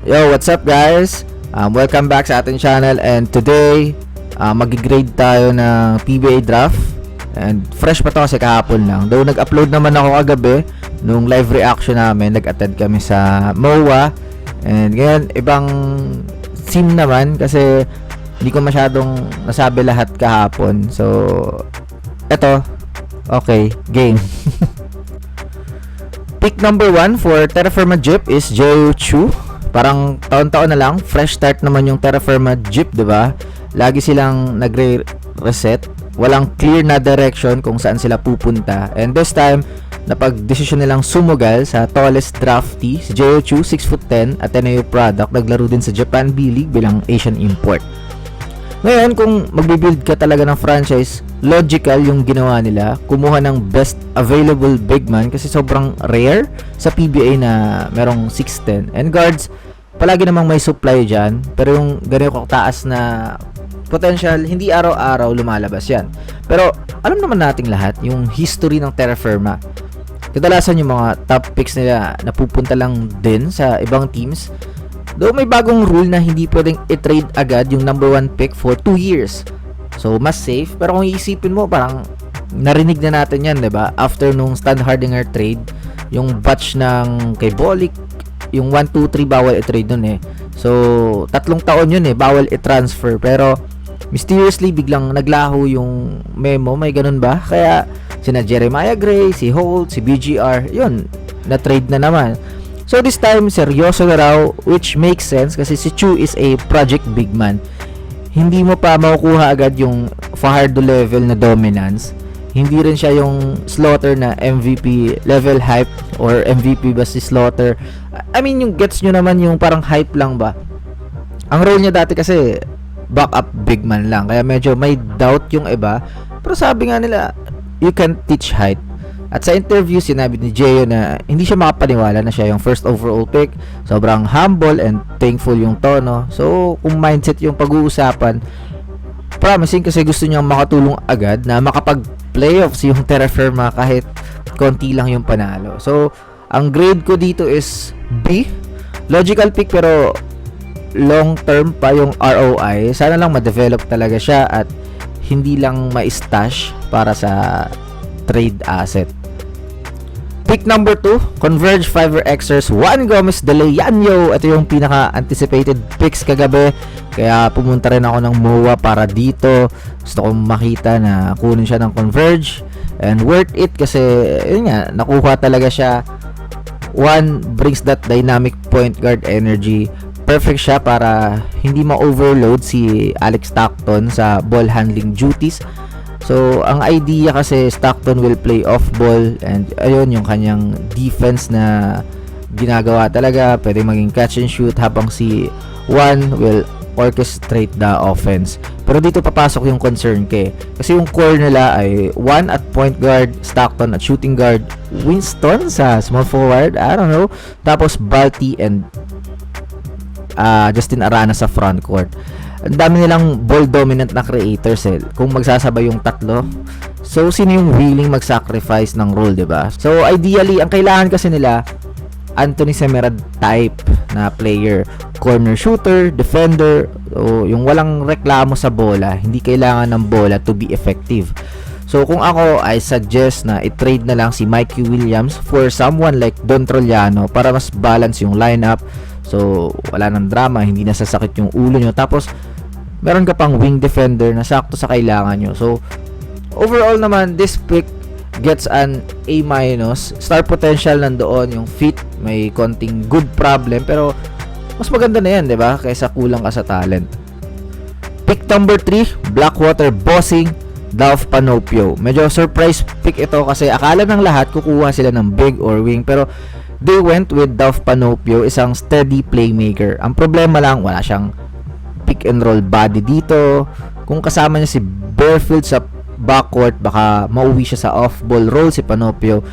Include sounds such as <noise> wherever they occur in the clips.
Yo, what's up guys? Um, welcome back sa ating channel and today uh, mag-grade tayo ng PBA draft and fresh pa to kasi kahapon lang. Though nag-upload naman ako kagabi nung live reaction namin, nag-attend kami sa MOA and ngayon ibang sim naman kasi hindi ko masyadong nasabi lahat kahapon. So, eto, okay, game. <laughs> Pick number 1 for Terra Firma Jeep is Jeju Chu. Parang taon-taon na lang, fresh start naman yung Terra Firma Jeep, 'di ba? Lagi silang nagre-reset, walang clear na direction kung saan sila pupunta. And this time, napag-desisyon nilang sumugal sa tallest draftee, si Jeju Chu, 6 foot 10, Ateneo product, naglaro din sa Japan B-League bilang Asian import. Ngayon, kung magbibuild ka talaga ng franchise, logical yung ginawa nila. Kumuha ng best available big man kasi sobrang rare sa PBA na merong 6'10. And guards, palagi namang may supply dyan. Pero yung ganito taas na potential, hindi araw-araw lumalabas yan. Pero alam naman nating lahat yung history ng Terra Firma. Kadalasan yung mga top picks nila napupunta lang din sa ibang teams Though may bagong rule na hindi pwedeng i-trade agad yung number 1 pick for 2 years. So, mas safe. Pero kung iisipin mo, parang narinig na natin yan, 'di ba? After nung Stan Hardinger trade, yung batch ng kay Bolick, yung 1, 2, 3 bawal i-trade nun eh. So, tatlong taon yun eh, bawal i-transfer. Pero, mysteriously, biglang naglaho yung memo. May ganun ba? Kaya, sina Jeremiah Gray, si Holt, si BGR, yun, na-trade na naman. So this time, seryoso na raw, which makes sense kasi si Chu is a project big man. Hindi mo pa makukuha agad yung Fajardo level na dominance. Hindi rin siya yung Slaughter na MVP level hype or MVP ba si Slaughter. I mean, yung gets nyo naman yung parang hype lang ba. Ang role niya dati kasi backup big man lang. Kaya medyo may doubt yung iba. Pero sabi nga nila, you can teach height. At sa interview, sinabi ni Jeyo na hindi siya makapaniwala na siya yung first overall pick. Sobrang humble and thankful yung tono. So, kung mindset yung pag-uusapan, promising kasi gusto niyang makatulong agad na makapag-playoffs yung Terra Firma kahit konti lang yung panalo. So, ang grade ko dito is B. Logical pick pero long term pa yung ROI. Sana lang ma-develop talaga siya at hindi lang ma-stash para sa trade asset. Pick number 2, Converge Fiverr Xers, Juan Gomez de Leyanyo. Ito yung pinaka-anticipated picks kagabi. Kaya pumunta rin ako ng MOA para dito. Gusto kong makita na kunin siya ng Converge. And worth it kasi, yun nga, nakuha talaga siya. One brings that dynamic point guard energy. Perfect siya para hindi ma-overload si Alex Stockton sa ball handling duties So, ang idea kasi Stockton will play off ball and ayun yung kanyang defense na ginagawa talaga. Pwede maging catch and shoot habang si Juan will orchestrate the offense. Pero dito papasok yung concern ke. Kasi yung core nila ay Juan at point guard, Stockton at shooting guard, Winston sa small forward, I don't know. Tapos Balti and uh, Justin Arana sa front court ang dami nilang ball dominant na creators eh. Kung magsasabay yung tatlo. So, sino yung willing mag-sacrifice ng role, 'di ba? So, ideally, ang kailangan kasi nila Anthony Semerad type na player. Corner shooter, defender, o yung walang reklamo sa bola. Hindi kailangan ng bola to be effective. So, kung ako, I suggest na i-trade na lang si Mikey Williams for someone like Don Troliano para mas balance yung lineup. So, wala nang drama, hindi nasasakit yung ulo nyo. Tapos, meron ka pang wing defender na sakto sa kailangan nyo. So, overall naman, this pick gets an A. Star potential nandoon, yung fit, may konting good problem, pero mas maganda na yan, di ba? Kaysa kulang ka sa talent. Pick number 3, Blackwater Bossing, Dolph Panopio. Medyo surprise pick ito kasi akala ng lahat kukuha sila ng big or wing, pero they went with Dolph Panopio, isang steady playmaker. Ang problema lang, wala siyang pick and roll body dito. Kung kasama niya si Barefield sa backcourt, baka mauwi siya sa off-ball role si Panopio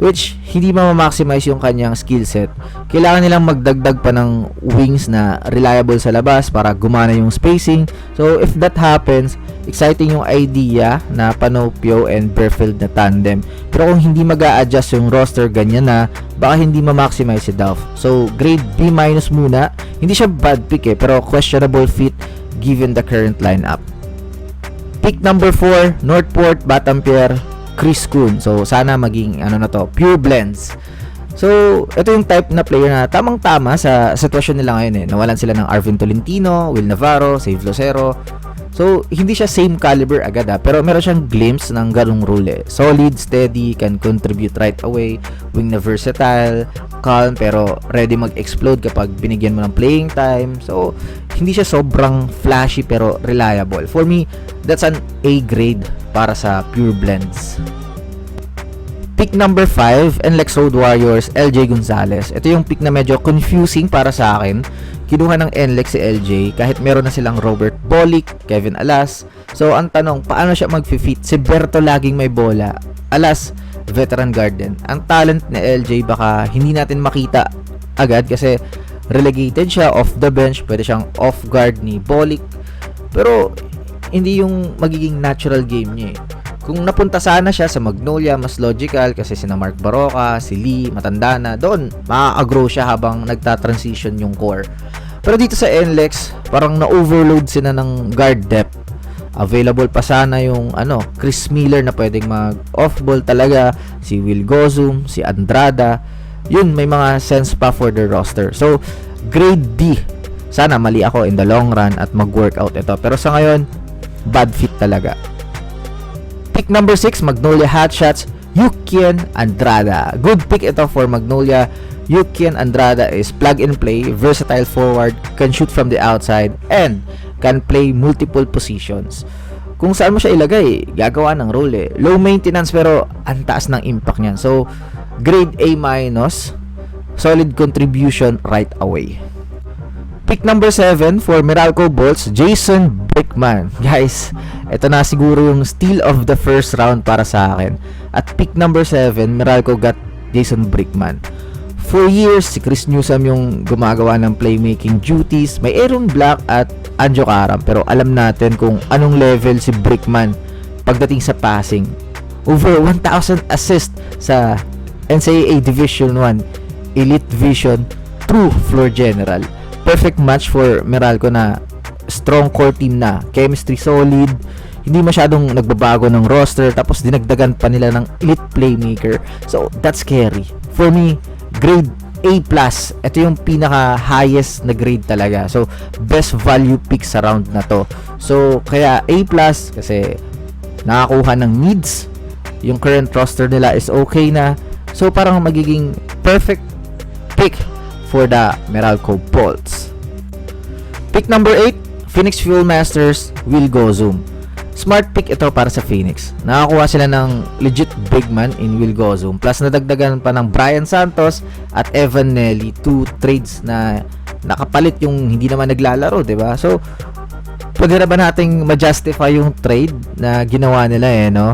which hindi ma-maximize yung kanyang skill set. Kailangan nilang magdagdag pa ng wings na reliable sa labas para gumana yung spacing. So, if that happens, exciting yung idea na Panopio and Berfield na tandem. Pero kung hindi mag adjust yung roster ganyan na, baka hindi ma-maximize si Dolph. So, grade B muna. Hindi siya bad pick eh, pero questionable fit given the current lineup. Pick number 4, Northport, Batampier, Chris Kuhn. So, sana maging ano na to, pure blends. So, ito yung type na player na tamang-tama sa sitwasyon nila ngayon eh. Nawalan sila ng Arvin Tolentino, Will Navarro, Save Lucero. So, hindi siya same caliber agad ah, pero meron siyang glimpse ng ganong role eh. Solid, steady, can contribute right away, wing na versatile, calm, pero ready mag-explode kapag binigyan mo ng playing time. So, hindi siya sobrang flashy pero reliable. For me, that's an A grade para sa pure blends. Pick number 5, NLEX Road Warriors, LJ Gonzalez. Ito yung pick na medyo confusing para sa akin. Kinuha ng NLEX si LJ kahit meron na silang Robert Bolick, Kevin Alas. So, ang tanong, paano siya mag-fit? Si Berto laging may bola. Alas, veteran guard din. Ang talent ni LJ baka hindi natin makita agad kasi relegated siya off the bench. Pwede siyang off guard ni Bolick. Pero, hindi yung magiging natural game niya eh. Kung napunta sana siya sa Magnolia, mas logical kasi sina Mark Baroka, si Lee, matanda na, doon maa-grow siya habang nagta-transition yung core. Pero dito sa NLEX, parang na-overload sila ng guard depth. Available pa sana yung ano, Chris Miller na pwedeng mag off-ball talaga, si Will Gozum, si Andrada. Yun, may mga sense pa for the roster. So, grade D. Sana mali ako in the long run at mag-workout ito. Pero sa ngayon, bad fit talaga. Pick number 6, Magnolia Hotshots, Yukian Andrada. Good pick ito for Magnolia. Yukian Andrada is plug and play, versatile forward, can shoot from the outside, and can play multiple positions. Kung saan mo siya ilagay, gagawa ng role eh. Low maintenance pero ang taas ng impact niyan. So, grade A minus, solid contribution right away. Pick number 7 for Meralco Bolts, Jason Brickman. <laughs> Guys, ito na siguro yung steal of the first round para sa akin. At pick number 7, Meralco got Jason Brickman. For years, si Chris Newsom yung gumagawa ng playmaking duties. May Aaron Black at Anjo Karam. Pero alam natin kung anong level si Brickman pagdating sa passing. Over 1,000 assist sa NCAA Division 1 Elite Vision True Floor General perfect match for Meralco na strong core team na. Chemistry solid. Hindi masyadong nagbabago ng roster. Tapos dinagdagan pa nila ng elite playmaker. So, that's scary. For me, grade A+. Ito yung pinaka highest na grade talaga. So, best value pick sa round na to. So, kaya A+, kasi nakakuha ng needs. Yung current roster nila is okay na. So, parang magiging perfect pick for the Meralco Bolts. Pick number 8, Phoenix Fuel Masters will go zoom. Smart pick ito para sa Phoenix. Nakakuha sila ng legit big man in Will Gozum. Plus nadagdagan pa ng Brian Santos at Evan Nelly. Two trades na nakapalit yung hindi naman naglalaro, 'di ba? So pwede na ba nating ma-justify yung trade na ginawa nila eh, no?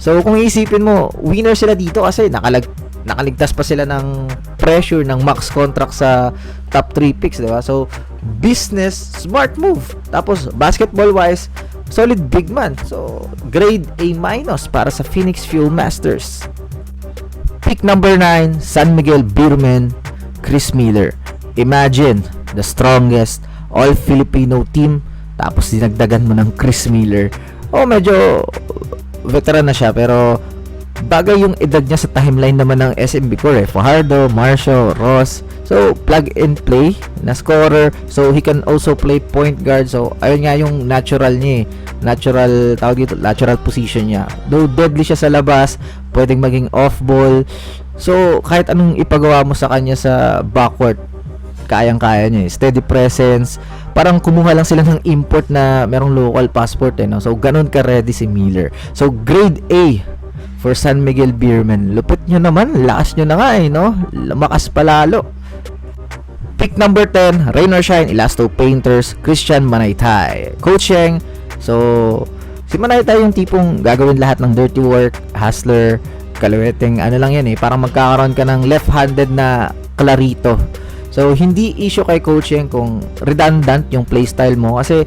So kung iisipin mo, winner sila dito kasi nakalag nakaligtas pa sila ng pressure ng max contract sa top 3 picks, 'di ba? So, business smart move. Tapos basketball wise, solid big man. So, grade A minus para sa Phoenix Fuel Masters. Pick number 9, San Miguel Beerman, Chris Miller. Imagine, the strongest all Filipino team tapos dinagdagan mo ng Chris Miller. Oh, medyo veteran na siya pero bagay yung edad niya sa timeline naman ng SMB Core eh. Fajardo, Marshall, Ross. So, plug and play na scorer. So, he can also play point guard. So, ayun nga yung natural niya eh. Natural, tawag dito, natural position niya. Though deadly siya sa labas, pwedeng maging off-ball. So, kahit anong ipagawa mo sa kanya sa backcourt, kayang-kaya niya eh. Steady presence. Parang kumuha lang sila ng import na merong local passport eh. No? So, ganun ka ready si Miller. So, grade A for San Miguel Beerman. Lupit nyo naman, lakas nyo na nga eh, no? Lumakas palalo. Pick number 10, Rain or Shine, Elasto Painters, Christian Manaytay. Coach Yang, so, si Manaytay yung tipong gagawin lahat ng dirty work, hustler, kalaweteng ano lang yan eh, parang magkakaroon ka ng left-handed na clarito. So, hindi issue kay Coach Yang kung redundant yung playstyle mo kasi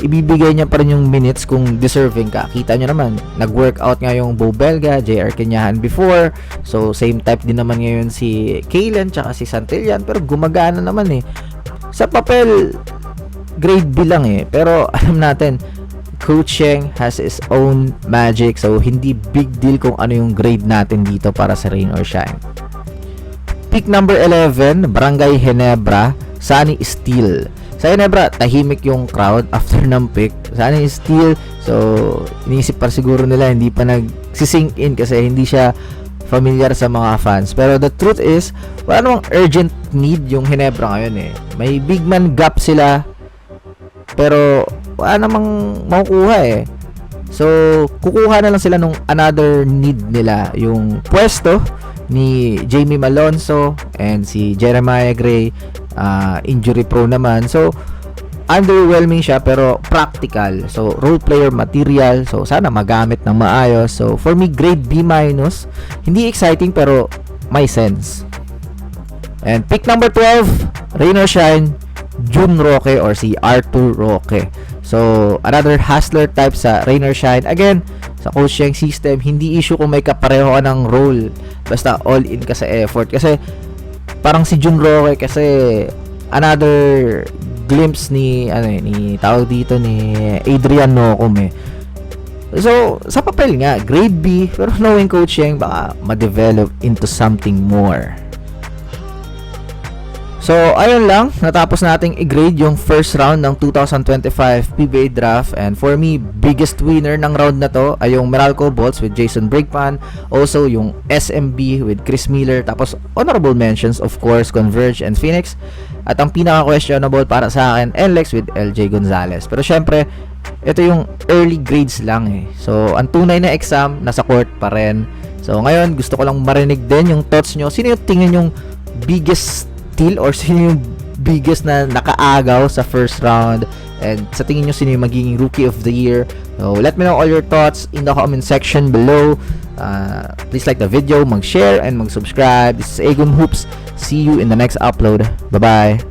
ibibigay niya pa rin yung minutes kung deserving ka. Kita nyo naman, nag-workout nga yung Bo Belga, JR Kenyahan before. So, same type din naman ngayon si Kalen tsaka si Santillan. Pero gumagana naman eh. Sa papel, grade B lang eh. Pero <laughs> alam natin, Coach Sheng has his own magic. So, hindi big deal kung ano yung grade natin dito para sa Rain or Shine. Pick number 11, Barangay Ginebra, Sunny Steel. Sa Ginebra, tahimik yung crowd after ng pick. Sunny Steel, so iniisip pa siguro nila hindi pa nagsisink in kasi hindi siya familiar sa mga fans. Pero the truth is, wala namang urgent need yung Ginebra ngayon eh. May big man gap sila, pero wala namang makukuha eh. So, kukuha na lang sila nung another need nila, yung pwesto ni Jamie Malonzo and si Jeremiah Gray uh, injury prone naman. So, underwhelming siya pero practical. So, role player material. So, sana magamit ng maayos. So, for me, grade B minus. Hindi exciting pero may sense. And pick number 12, Rain or Shine, Jun Roque or si Arthur Roque. So, another hustler type sa Rain or Shine. Again, sa coaching system, hindi issue kung may kapareho ka ng role. Basta all in ka sa effort. Kasi, parang si Jun Roque kasi another glimpse ni ano eh, ni tawag dito ni Adrian Nocum eh. So, sa papel nga, grade B, pero knowing coaching, baka ma-develop into something more. So, ayun lang. Natapos nating i-grade yung first round ng 2025 PBA Draft. And for me, biggest winner ng round na to ay yung Meralco Bolts with Jason Brigpan. Also, yung SMB with Chris Miller. Tapos, honorable mentions, of course, Converge and Phoenix. At ang pinaka-questionable para sa akin, NLEX with LJ Gonzalez. Pero syempre, ito yung early grades lang eh. So, ang tunay na exam, nasa court pa rin. So, ngayon, gusto ko lang marinig din yung thoughts nyo. Sino yung tingin yung biggest steal or sino yung biggest na nakaagaw sa first round? And sa tingin nyo sino yung magiging rookie of the year? So let me know all your thoughts in the comment section below. Uh, please like the video mag-share and mag-subscribe. This is Agon Hoops. See you in the next upload. Bye bye